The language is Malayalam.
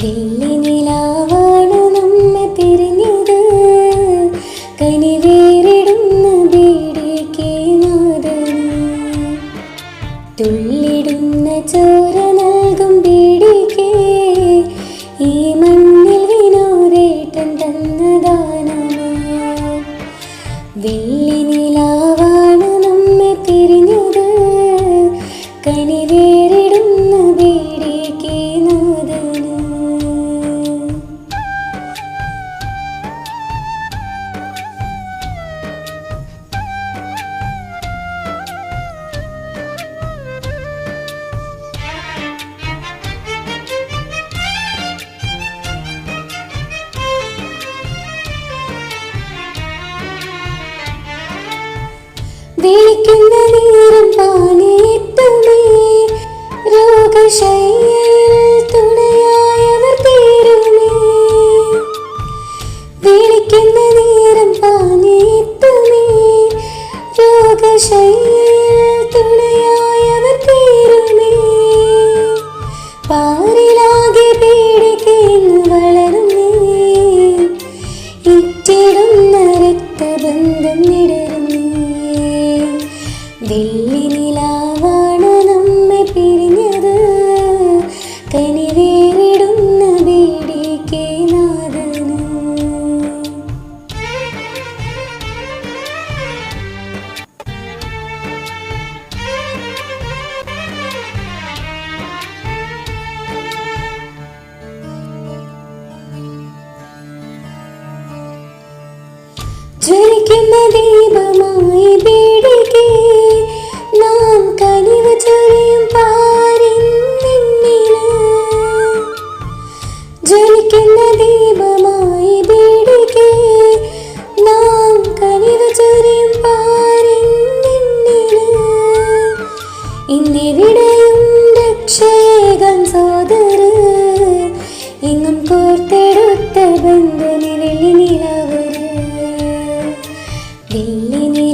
വെള്ളി നിലാവാണ് നമ്മെ തിരിഞ്ഞത്. കനിവേറിടുന്ന തുള്ളിടുന്ന ചോര നൽകും ഈ തന്നദാനമാ വെള്ളി നിലാവാണ് വിളിക്കുന്ന നേരം പാനേറ്റുമേ രോഗശയ്യയിൽ തുണയായവർ തീരുമേ വിളിക്കുന്ന നേരം പാനേറ്റുമേ രോഗശയ്യയിൽ തുണയായവർ തീരുമേ പാറിലാകെ പേടിക്കുന്നു വളരുന്നേ. ഇറ്റിടുന്ന രക്തബന്ധം നിടരുന്നേ വെള്ളി നിലാവാണ് നമ്മെ പിരിഞ്ഞത്. കനിവേറിടുന്ന ബീഡിക്ക് നാദന ജ്വലിക്കുന്ന ഇന്നിവിടെയും രക്ഷേകം സോദര. എങ്ങും കോർത്തെടുത്ത ബന്ധുനി വെള്ളി നിലാവര്. വെള്ളി